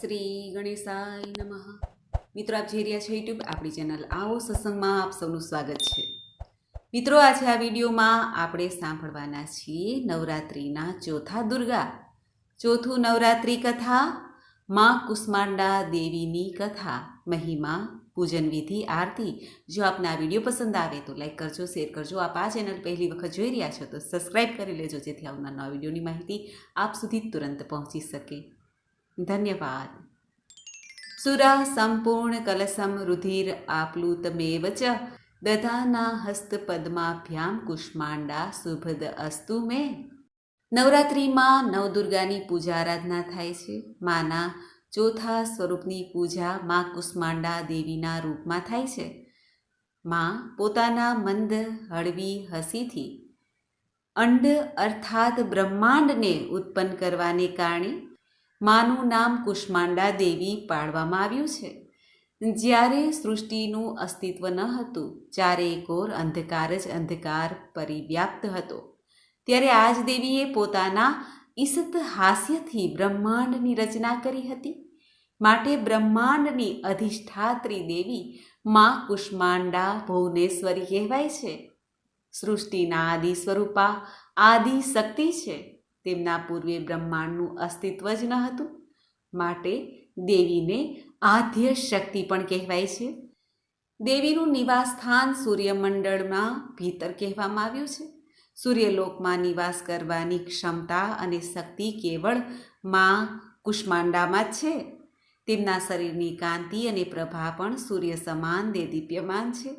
શ્રી ગણેશાય નમઃ. મિત્રો, આપ જોઈ રહ્યા છો યુટ્યુબ આપણી ચેનલ આવો સત્સંગમાં આપ સૌનું સ્વાગત છે. મિત્રો, આજે આ વિડીયોમાં આપણે સાંભળવાના છીએ નવરાત્રિના ચોથા દુર્ગા. ચોથું નવરાત્રિ કથા, માં કુષ્માંડા દેવીની કથા, મહિમા, પૂજન વિધિ, આરતી. જો આપને આ વીડિયો પસંદ આવે તો લાઈક કરજો, શેર કરજો. આપ આ ચેનલ પહેલી વખત જોઈ રહ્યા છો તો સબસ્ક્રાઈબ કરી લેજો, જેથી આવનાર નવા વિડીયોની માહિતી આપ સુધી તુરંત પહોંચી શકે. ધન્યવાદ. સુરા સંપૂર્ણ કલસમ રુધિર આપલુતમેવ ચ. દધાના હસ્ત પદ્માભ્યામ કુષ્માંડા શુભદ અસ્તુ મે. નવરાત્રિમાં નવદુર્ગાની પૂજા આરાધના થાય છે. માના ચોથા સ્વરૂપની પૂજા માં કુષ્માંડા દેવીના રૂપમાં થાય છે. માં પોતાના મંદ હળવી હસીથી અંડ અર્થાત બ્રહ્માંડને ઉત્પન્ન કરવાને કારણે માનું નામ કુષ્માંડા દેવી પાડવામાં આવ્યું છે. જ્યારે સૃષ્ટિનું અસ્તિત્વ ન હતું ચારે કોર અંધકાર જ અંધકાર પરિવ્યાપ્ત હતો. ત્યારે આજ દેવીએ પોતાના ઈસત હાસ્યથી બ્રહ્માંડની રચના કરી હતી. માટે બ્રહ્માંડની અધિષ્ઠાત્રી દેવી માં કુષ્માંડા ભુવનેશ્વરી કહેવાય છે. સૃષ્ટિના આદિ સ્વરૂપા, આદિ શક્તિ છે. તેમના પૂર્વે બ્રહ્માંડનું અસ્તિત્વ જ ન હતું. માટે દેવીને આદ્ય શક્તિ પણ કહેવાય છે. દેવીનું નિવાસ સ્થાન સૂર્યમંડળમાં ભીતર કહેવામાં આવ્યું છે. સૂર્યલોકમાં નિવાસ કરવાની ક્ષમતા અને શક્તિ કેવળમાં કુષ્માંડામાં છે. તેમના શરીરની કાંતિ અને પ્રભા પણ સૂર્ય સમાન દેદીપ્યમાન છે.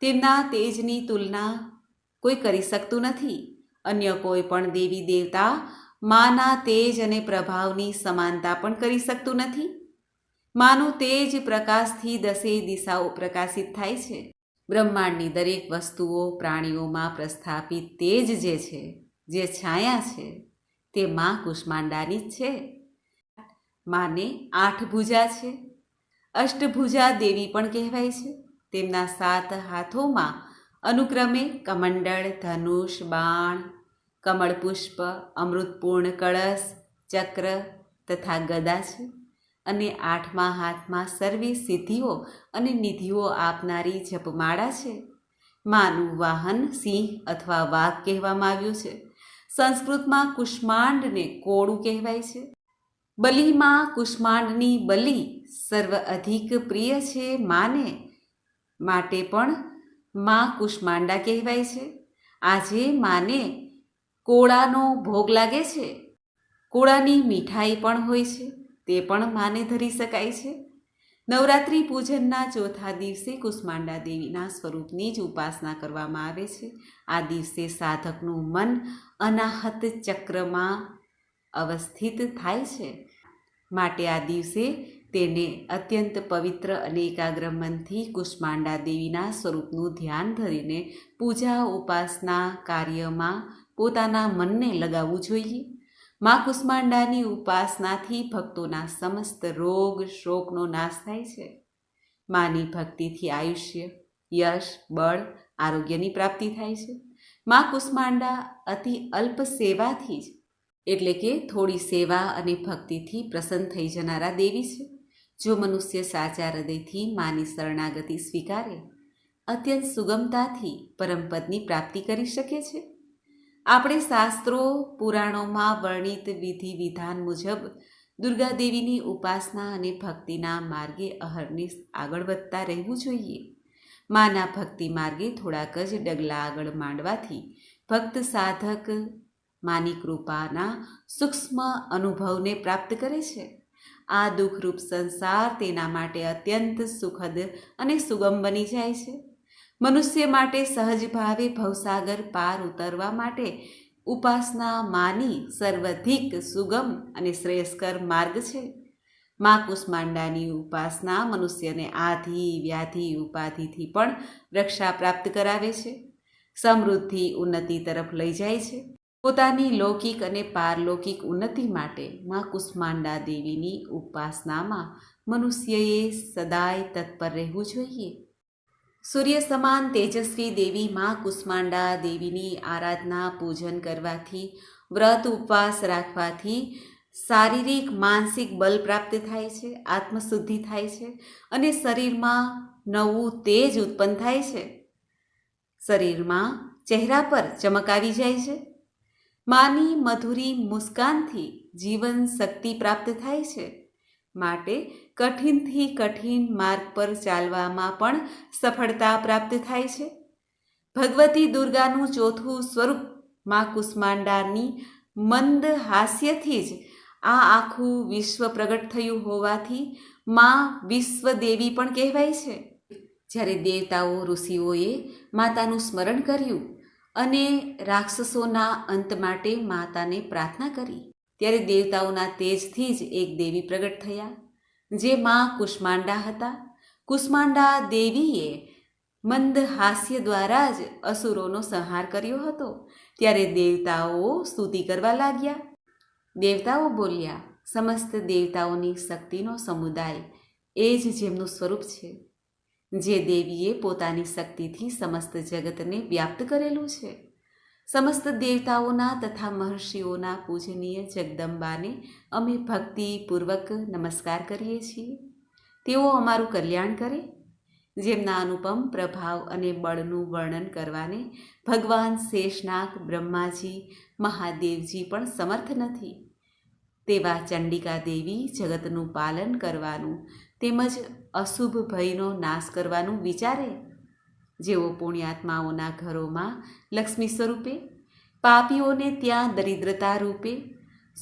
તેમના તેજની તુલના કોઈ કરી શકતું નથી. અન્ય કોઈ પણ દેવી દેવતા માના તેજ અને પ્રભાવની સમાનતા પણ કરી શકતું નથી. માનું તેજ પ્રકાશથી દસેય દિશાઓ પ્રકાશિત થાય છે. બ્રહ્માંડની દરેક વસ્તુઓ પ્રાણીઓમાં પ્રસ્થાપિત તેજ જે છે, જે છાયા છે, તે માં કુષ્માંડાની જ છે. માને આઠ ભુજા છે. અષ્ટભુજા દેવી પણ કહેવાય છે. તેમના સાત હાથોમાં અનુક્રમે કમંડળ, ધનુષ, બાણ કમળપુષ્પ અમૃતપૂર્ણ કળશ, ચક્ર તથા ગદા છે. અને આઠમા હાથમાં સર્વે સિદ્ધિઓ અને નિધિઓ આપનારી જપમાળા છે. માનું વાહન, સિંહ અથવા વાઘ કહેવામાં આવ્યું છે. સંસ્કૃતમાં કુષ્માંડને કોળું કહેવાય છે. બલિમાં કુષ્માંડની બલિ સર્વ અધિક પ્રિય છે માને. માટે પણ માં કુષ્માંડા કહેવાય છે. આજે માને કોળાનો ભોગ લાગે છે. કોળાની મીઠાઈ પણ હોય છે, તે પણ માને ધરી શકાય છે. નવરાત્રિ પૂજનના ચોથા દિવસે કુષ્માંડા દેવીના સ્વરૂપની જ ઉપાસના કરવામાં આવે છે. આ દિવસે સાધકનું મન અનાહત ચક્રમાં અવસ્થિત થાય છે. માટે આ દિવસે તેને અત્યંત પવિત્ર અને એકાગ્ર મનથી કુષ્માંડા દેવીના સ્વરૂપનું ધ્યાન ધરીને પૂજા ઉપાસના કાર્યમાં પોતાના મનને લગાવવું જોઈએ. મા કુષ્માંડાની ઉપાસનાથી ભક્તોના સમસ્ત રોગ, શોકનો નાશ થાય છે. માની ભક્તિથી આયુષ્ય, યશ, બળ, આરોગ્યની પ્રાપ્તિ થાય છે. મા કુષ્માંડા અતિ અલ્પ સેવાથી જ, એટલે કે થોડી સેવા અને ભક્તિથી પ્રસન્ન થઈ જનારા દેવી છે. જો મનુષ્ય સાચા હૃદયથી માની શરણાગતિ સ્વીકારે, અત્યંત સુગમતાથી પરમપદની પ્રાપ્તિ કરી શકે છે? આપણે શાસ્ત્રો, પુરાણોમાં વર્ણિત વિધિ વિધાન મુજબ દુર્ગાદેવીની ઉપાસના અને ભક્તિના માર્ગે અહર્નિશ આગળ વધતા રહેવું જોઈએ. માના ભક્તિ માર્ગે થોડાક જ ડગલા આગળ માંડવાથી ભક્ત સાધક માની કૃપાના સૂક્ષ્મ અનુભવને પ્રાપ્ત કરે છે. આ દુઃખરૂપ સંસાર તેના માટે અત્યંત સુખદ અને સુગમ બની જાય છે. મનુષ્ય માટે સહજ ભાવે ભવસાગર પાર ઉતરવા માટે ઉપાસના માની સર્વાધિક સુગમ અને શ્રેયસ્કર માર્ગ છે. મા કુષ્માંડાની ઉપાસના મનુષ્યને આધિ, વ્યાધિ, ઉપાધિથી પણ રક્ષા પ્રાપ્ત કરાવે છે. સમૃદ્ધિ ઉન્નતિ તરફ લઈ જાય છે. પોતાની લૌકિક અને પારલૌકિક ઉન્નતિ માટે મા કુષ્માંડા દેવીની ઉપાસનામાં મનુષ્યએ સદાય તત્પર રહેવું જોઈએ. સૂર્ય સમાન તેજસ્વી દેવી મા કુષ્માંડા દેવીની આરાધના, પૂજન કરવાથી, વ્રત ઉપવાસ રાખવાથી શારીરિક, માનસિક બલ પ્રાપ્ત થાય છે, આત્મશુદ્ધિ થાય છે અને શરીરમાં નવું તેજ ઉત્પન્ન થાય છે. શરીરમાં ચહેરા પર ચમક આવી જાય છે. માની મધુરી મુસ્કાનથી જીવન શક્તિ પ્રાપ્ત થાય છે. માટે કઠિનથી કઠિન માર્ગ પર ચાલવામાં પણ સફળતા પ્રાપ્ત થાય છે. ભગવતી દુર્ગાનું ચોથું સ્વરૂપમાં કુષ્માંડાની મંદ હાસ્યથી જ આ આખું વિશ્વ પ્રગટ થયું હોવાથી મા વિશ્વ દેવી પણ કહેવાય છે. જ્યારે દેવતાઓ, ઋષિઓએ માતાનું સ્મરણ કર્યું અને રાક્ષસોના અંત માટે માતાને પ્રાર્થના કરી. ત્યારે દેવતાઓના તેજથી જ એક દેવી પ્રગટ થયા, જે માં કુષ્માંડા હતા. કુષ્માંડા દેવીએ મંદ હાસ્ય દ્વારા જ અસુરોનો સંહાર કર્યો હતો. ત્યારે દેવતાઓ સ્તુતિ કરવા લાગ્યા. દેવતાઓ બોલ્યા, સમસ્ત દેવતાઓની શક્તિનો સમુદાય એ જ જેમનું સ્વરૂપ છે. જે દેવીએ પોતાની શક્તિથી સમસ્ત જગતને વ્યાપ્ત કરેલું છે. સમસ્ત દેવતાઓના તથા મહર્ષિઓના પૂજનીય જગદંબાને અમે ભક્તિપૂર્વક નમસ્કાર કરીએ છીએ. તેઓ અમારું કલ્યાણ કરે, જેમના અનુપમ પ્રભાવ અને બળનું વર્ણન કરવાને ભગવાન શેષનાગ, બ્રહ્માજી, મહાદેવજી પણ સમર્થ નથી. તેવા ચંડિકા દેવી જગતનું પાલન કરવાનું તેમજ અશુભ ભયનો નાશ કરવાનું વિચારે? જેઓ પુણ્યાત્માઓના ઘરોમાં લક્ષ્મી સ્વરૂપે, પાપીઓને ત્યાં દરિદ્રતા રૂપે,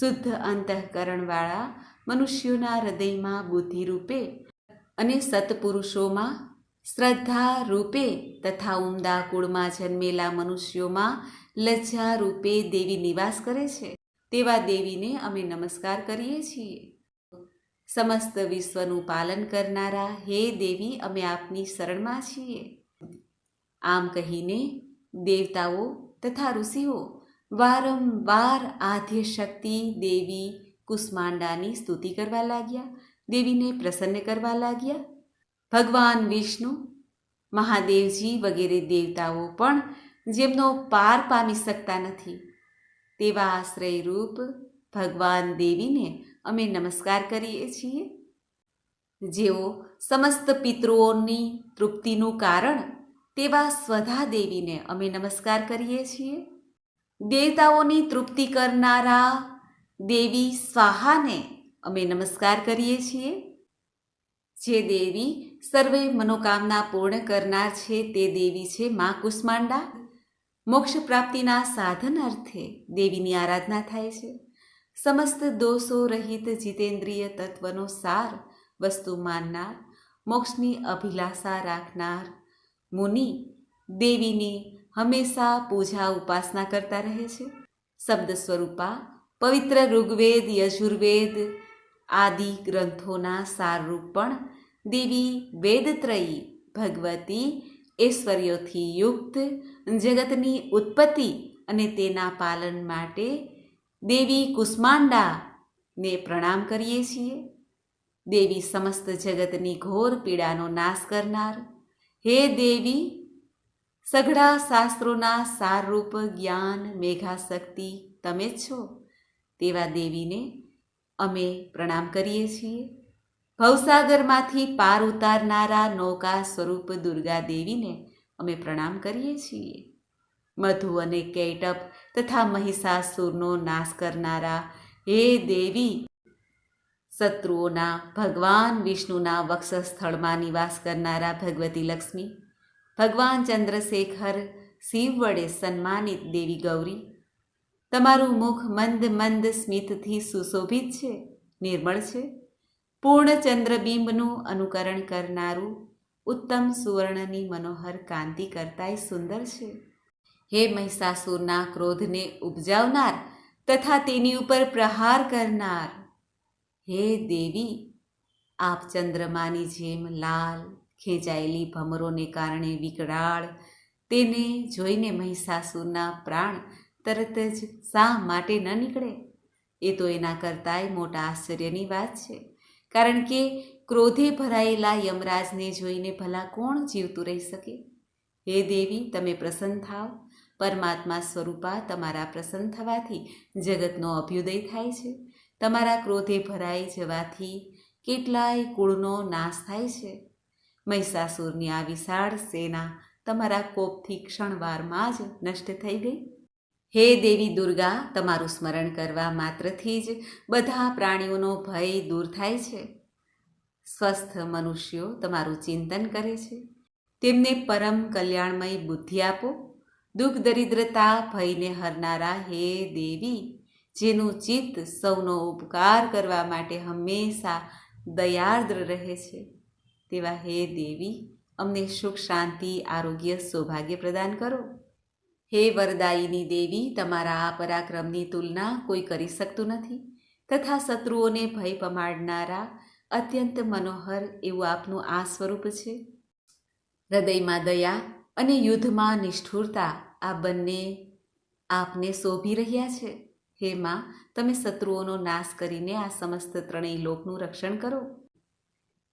શુદ્ધ અંતઃકરણવાળા મનુષ્યોના હૃદયમાં બુદ્ધિ રૂપે અને સત્પુરુષોમાં શ્રદ્ધા રૂપે તથા ઉમદા કુળમાં જન્મેલા મનુષ્યોમાં લજ્જા રૂપે દેવી નિવાસ કરે છે. તેવા દેવીને અમે નમસ્કાર કરીએ છીએ. સમસ્ત વિશ્વનું પાલન કરનારા હે દેવી, અમે આપની શરણમાં છીએ. આમ કહીને દેવતાઓ તથા ઋષિઓ વારંવાર આધ્ય શક્તિ દેવી કુષ્માંડાની સ્તુતિ કરવા લાગ્યા, દેવીને પ્રસન્ન કરવા લાગ્યા. ભગવાન વિષ્ણુ, મહાદેવજી વગેરે દેવતાઓ પણ જેમનો પાર પામી શકતા નથી. તેવા આશ્રયરૂપ ભગવાન દેવીને અમે નમસ્કાર કરીએ છીએ. જેઓ સમસ્ત પિતૃઓની તૃપ્તિનું કારણ, તેવા સ્વધા દેવીને અમે નમસ્કાર કરીએ છીએ. દેવતાઓની તૃપ્તિ કરનારા દેવી સ્વાહાને અમે નમસ્કાર કરીએ છીએ. જે દેવી સર્વે મનોકામના પૂર્ણ કરનાર છે, તે દેવી છે મા કુષ્માંડા. મોક્ષ પ્રાપ્તિના સાધન અર્થે દેવીની આરાધના થાય છે. સમસ્ત દોષો રહિત જીતેન્દ્રિય તત્વનો સાર, વસ્તુ માનનાર, મોક્ષની અભિલાષા રાખનાર. મુનિ, દેવીની હંમેશા પૂજા ઉપાસના કરતા રહે છે. શબ્દ સ્વરૂપા, પવિત્ર ઋગ્વેદ, યજુર્વેદ આદિ ગ્રંથોના સારરૂપ પણ દેવી વેદત્રયી, ભગવતી, ઐશ્વર્યોથી યુક્ત, જગતની ઉત્પત્તિ અને તેના પાલન માટે દેવી કુષ્માંડાને પ્રણામ કરીએ છીએ. દેવી સમસ્ત જગતની ઘોર પીડાનો નાશ કરનાર. હે દેવી, સઘળા શાસ્ત્રોના સારરૂપ જ્ઞાન મેઘાશક્તિ તમે જ છો. તેવા દેવીને અમે પ્રણામ કરીએ છીએ. ભવસાગરમાંથી પાર ઉતારનારા નૌકા સ્વરૂપ દુર્ગા દેવીને અમે પ્રણામ કરીએ છીએ. મધુ અને કૈટપ તથા મહિષાસુરનો નાશ કરનારા હે દેવી! શત્રુઓના, ભગવાન વિષ્ણુના વક્ષસ્થળમાં નિવાસ કરનારા ભગવતી લક્ષ્મી, ભગવાન ચંદ્રશેખર શિવ વડે સન્માનિત દેવી ગૌરી, તમારું મુખ મંદ મંદ સ્મિતથી સુશોભિત છે, નિર્મળ છે. પૂર્ણ ચંદ્રબિંબનું અનુકરણ કરનારું ઉત્તમ સુવર્ણની મનોહર કાંતિ કરતાંય સુંદર છે. હે મહિષાસુરના ક્રોધને ઉપજાવનાર તથા તેની ઉપર પ્રહાર કરનાર. હે દેવી, આપ ચંદ્રમાની જેમ લાલ, ખેંચાયેલી ભમરોને કારણે વિકરાળ તેને જોઈને મહિષાસુરના પ્રાણ તરત જ શા માટે ન નીકળે? એ તો એના કરતાંય મોટા આશ્ચર્યની વાત છે. કારણ કે ક્રોધે ભરાયેલા યમરાજને જોઈને ભલા કોણ જીવતું રહી શકે? હે દેવી, તમે પ્રસન્ન થાવ. પરમાત્મા સ્વરૂપા તમારા પ્રસન્ન થવાથી જગતનો અભ્યુદય થાય છે. તમારા ક્રોધે ભરાઈ જવાથી કેટલાય કુળનો નાશ થાય છે. મહિષાસુરની આ વિશાળ સેના તમારા કોપથી ક્ષણવારમાં જ નષ્ટ થઈ ગઈ. હે દેવી દુર્ગા, તમારું સ્મરણ કરવા માત્રથી જ બધા પ્રાણીઓનો ભય દૂર થાય છે. સ્વસ્થ મનુષ્યો તમારું ચિંતન કરે છે. તેમને પરમ કલ્યાણમય બુદ્ધિ આપો. દુઃખ દરિદ્રતા ભયને હરનારા હે દેવી, જેનું ચિત્ત સૌનો ઉપકાર કરવા માટે હંમેશા દયાર્દ્ર રહે છે. તેવા હે દેવી, અમને સુખ, શાંતિ, આરોગ્ય, સૌભાગ્ય પ્રદાન કરો. હે વરદાયીની દેવી, તમારા આ પરાક્રમની તુલના કોઈ કરી શકતું નથી. તથા શત્રુઓને ભય પમાડનારા અત્યંત મનોહર એવું આપનું આ સ્વરૂપ છે. હૃદયમાં દયા અને યુદ્ધમાં નિષ્ઠુરતા આ બંને આપને શોભી રહ્યા છે. હે માં, તમે શત્રુઓનો નાશ કરીને આ સમસ્ત ત્રણેય લોકનું રક્ષણ કરો.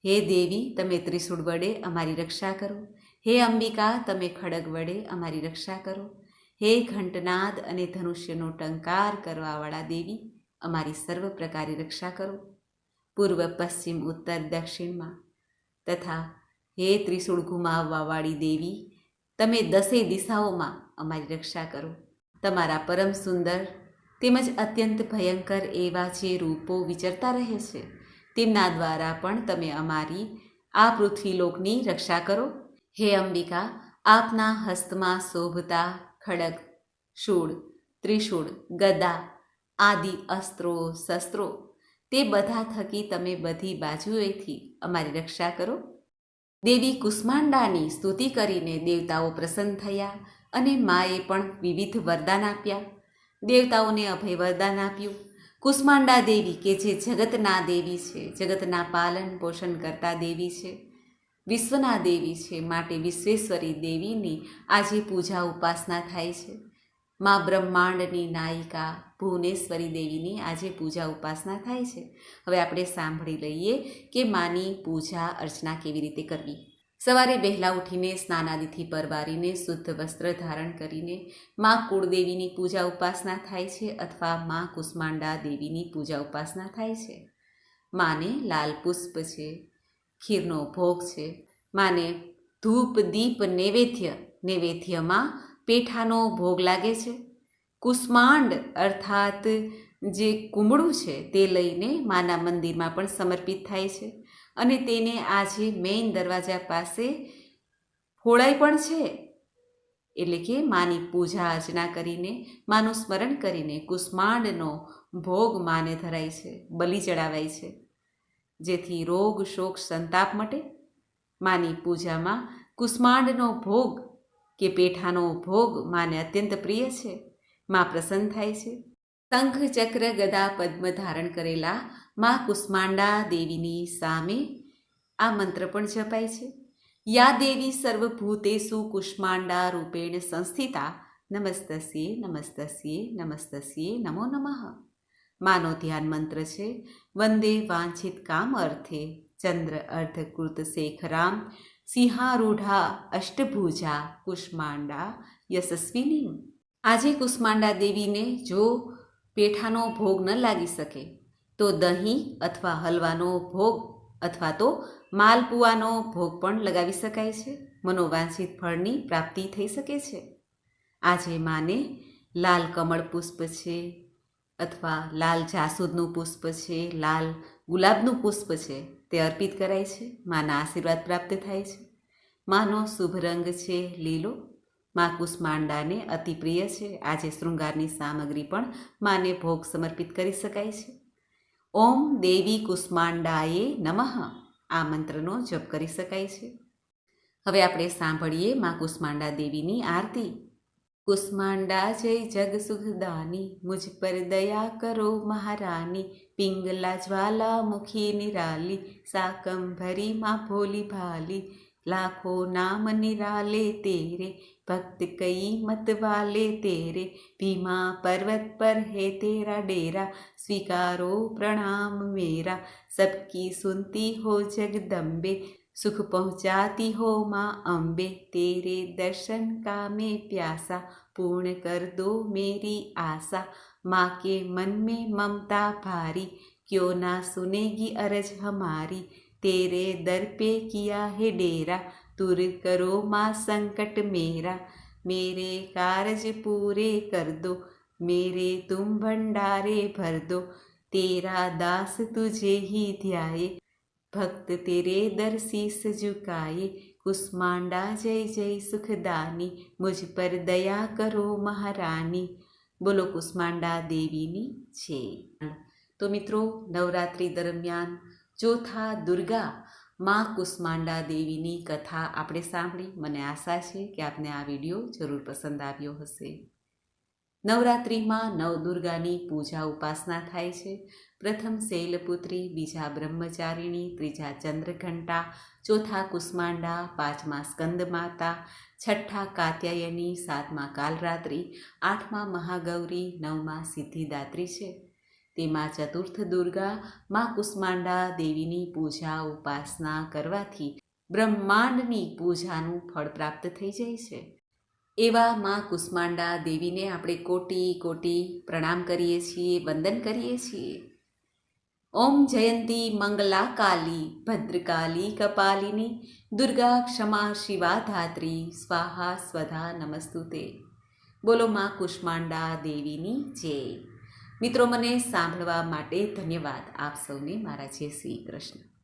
હે દેવી, તમે ત્રિશૂળ વડે અમારી રક્ષા કરો. હે અંબિકા, તમે ખડગ વડે અમારી રક્ષા કરો. હે ઘંટનાદ અને ધનુષ્યનો ટંકાર કરવાવાળા દેવી, અમારી સર્વ પ્રકારે રક્ષા કરો. પૂર્વ, પશ્ચિમ, ઉત્તર, દક્ષિણમાં તથા હે ત્રિશૂળ ઘુમાવવાવાળી દેવી તમે દસે દિશાઓમાં અમારી રક્ષા કરો. તમારા પરમ સુંદર, તેમજ અત્યંત ભયંકર એવા જે રૂપો વિચરતા રહે છે, તેમના દ્વારા પણ તમે અમારી, આ પૃથ્વીલોકની રક્ષા કરો. હે અંબિકા, આપના હસ્તમાં શોભતા ખડગ, શૂળ, ત્રિશૂળ, ગદા, આદિ અસ્ત્રો, શસ્ત્રો, તે બધા થકી તમે બધી બાજુએથી અમારી રક્ષા કરો. દેવી કુષ્માંડાની સ્તુતિ કરીને દેવતાઓ પ્રસન્ન થયા અને માએ પણ વિવિધ વરદાન આપ્યા. દેવતાઓને અભય વરદાન આપ્યું. કુષ્માંડા દેવી કે જે જગતના દેવી છે, જગતના પાલન પોષણ કરતા દેવી છે, વિશ્વના દેવી છે માટે વિશ્વેશ્વરી દેવીની આજે પૂજા ઉપાસના થાય છે. મા બ્રહ્માંડની નાયિકા ભુવનેશ્વરી દેવીની આજે પૂજા ઉપાસના થાય છે. હવે આપણે સાંભળી લઈએ કે માની પૂજા અર્ચના કેવી રીતે કરવી. સવારે વહેલા ઉઠીને સ્નાનાદિથી પરવારીને શુદ્ધ વસ્ત્ર ધારણ કરીને મા કુળદેવીની પૂજા ઉપાસના થાય છે અથવા મા કુષ્માંડા દેવીની પૂજા ઉપાસના થાય છે. માને લાલ પુષ્પ છે, ખીરનો ભોગ છે. માને ધૂપ, દીપ, નૈવેદ્ય. નૈવેદ્યમાં પેઠાનો ભોગ લાગે છે. કુષ્માંડ અર્થાત જે કુમળું છે તે લઈને માના મંદિરમાં પણ સમર્પિત થાય છે અને તેને આજે મેઇન દરવાજા પાસે ફોળાઈ પણ છે. એટલે કે માની પૂજા અર્ચના કરીને, માનું સ્મરણ કરીને કુષ્માંડનો ભોગ માને ધરાય છે, બલિ ચડાવાય છે. જેથી રોગ, શોક, સંતાપ મટે. માની પૂજામાં કુષ્માંડનો ભોગ કે પેઠાનો ભોગ માને અત્યંત પ્રિય છે. માં પ્રસન્ન થાય છે. શંખ ચક્ર ગદા પદ્મ ધારણ કરેલા માં કુષ્માંડા દેવીની સામે આ મંત્ર પણ જપાય છે. યા દેવી સર્વભૂતેસુ કુષ્માંડા રૂપેણ સંસ્થિતા નમસ્તસ્યે નમસ્તસ્યે નમસ્તસ્યે નમો નમઃ. માનો ધ્યાન મંત્ર છે. વંદે વાંછિત કામ અર્થે ચંદ્ર અર્ધકૃત શેખરામ સિંહારૂઢા અષ્ટભુજા કુષ્માંડા યશસ્વીની આજે કુષ્માંડા દેવીને જો પેઠાનો ભોગ ન લાગી શકે તો દહીં અથવા હલવાનો ભોગ અથવા તો માલપુઆનો ભોગ પણ લગાવી શકાય છે મનોવાંછિત ફળની પ્રાપ્તિ થઈ શકે છે આજે માને લાલ કમળ પુષ્પ છે અથવા લાલ જાસૂદનું પુષ્પ છે લાલ ગુલાબનું પુષ્પ છે તે અર્પિત કરાય છે. માના આશીર્વાદ પ્રાપ્ત થાય છે. માનો શુભ રંગ છે લીલો. મા કુષ્માંડાને અતિ પ્રિય છે. આજે શૃંગારની સામગ્રી પણ માને ભોગ સમર્પિત કરી શકાય છે. ઓમ દેવી કુષ્માંડાએ નમઃ. આ મંત્રનો જપ કરી શકાય છે. હવે આપણે સાંભળીએ મા કુષ્માંડા દેવીની આરતી. કુષ્માંડા જય જગસુખદાની, મુજ પર દયા કરો મહારાની, પિંગલા જ્વાલામુખી નિરાલી સાકંભરીમાં ભોલી ભાલી, લાખો નામ નિરાલે તેરે, ભક્ત કઈ મત વાલે તેરે, ભીમા પર્વત પર હે તેરા ડેરા, સ્વીકારો પ્રણામ મેરા સબકી સુનતી હો જગદંબે सुख पहुँचाती हो माँ अम्बे, तेरे दर्शन का मैं प्यासा, पूर्ण कर दो मेरी आशा। माँ के मन में ममता भारी, क्यों ना सुनेगी अरज हमारी। तेरे दर पे किया है डेरा तुर करो माँ संकट मेरा। मेरे कारज पूरे कर दो, मेरे तुम भंडारे भर दो। तेरा दास तुझे ही ध्याए। ભક્ત તેરે દર શીસ ઝુકાએ કુષ્માંડા જય જય સુખદાની, મુજ પર દયા કરો મહારાની. બોલો કુષ્માંડા દેવીની છે. તો મિત્રો, નવરાત્રિ દરમિયાન ચોથા દુર્ગા મા કુષ્માંડા દેવીની કથા આપણે સાંભળી. મને આશા છે કે આપને આ વીડિયો જરૂર પસંદ આવ્યો હશે. નવરાત્રિમાં નવદુર્ગાની પૂજા ઉપાસના થાય છે. પ્રથમ શૈલપુત્રી, બીજા બ્રહ્મચારિણી, ત્રીજા ચંદ્રઘંટા, ચોથા કુષ્માંડા, પાંચમા સ્કંદમાતા, છઠ્ઠા કાત્યાયની, સાતમા કાલરાત્રિ, આઠમા મહાગૌરી, નવમા સિદ્ધિદાત્રી છે. તેમાં ચતુર્થ દુર્ગા, મા કુષ્માંડા દેવીની પૂજા ઉપાસના કરવાથી બ્રહ્માંડની પૂજાનું ફળ પ્રાપ્ત થઈ જાય છે. એવા મા કુષ્માંડા દેવીને આપણે કોટી કોટી પ્રણામ કરીએ છીએ, વંદન કરીએ છીએ. ઓમ જયંતી મંગલા કાલી ભદ્રકાલી કપાલિની, દુર્ગા ક્ષમા શિવા ધાત્રી, સ્વાહા સ્વધા નમસ્તુતે. બોલો મા કુષ્માંડા દેવીની જય. મિત્રો, મને સાંભળવા માટે ધન્યવાદ. આપ સૌને મારા જય શ્રી કૃષ્ણ.